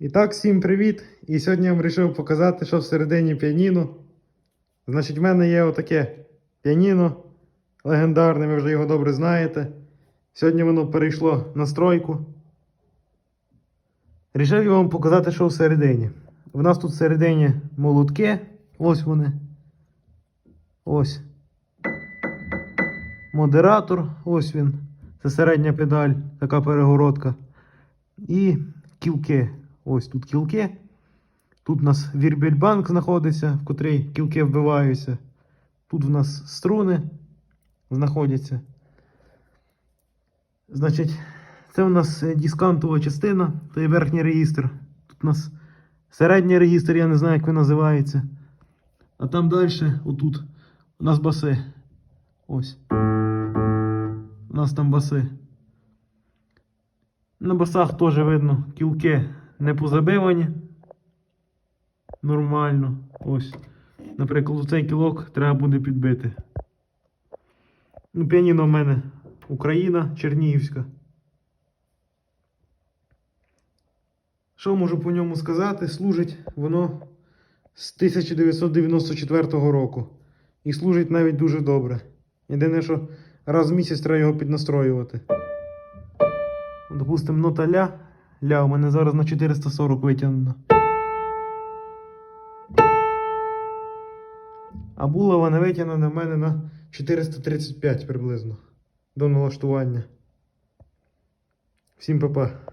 І так, всім привіт! І сьогодні я вам вирішив показати, що всередині піаніно. Значить, в мене є отаке піаніно легендарне, ви вже його добре знаєте. Сьогодні воно перейшло на стройку. Рішив я вам показати, що всередині. У нас тут всередині молотки. Ось вони. Ось. Модератор, ось він. Це середня педаль, така перегородка. І кілки. Ось тут кілки. Тут у нас вірбельбанк знаходиться, в котрий кілки вбиваються. Тут в нас струни знаходяться. Значить, це у нас е, дискантова частина, той верхній регістр. Тут у нас середній регістр, я не знаю, як він називається. А там далі, отут, у нас баси. Ось. У нас там баси. На басах теж видно, кілки не позабивані. Нормально. Ось. Наприклад, цей кілок треба буде підбити. Ну, піаніно в мене Україна, Чернігівська. Що можу по ньому сказати? Служить воно з 1994 року. І служить навіть дуже добре. Єдине, що раз в місяць треба його піднастроювати. Допустимо, нота ля. Ля у мене зараз на 440 витягнено. А була вона витягнена в мене на 435 приблизно. До налаштування. Всім па-па.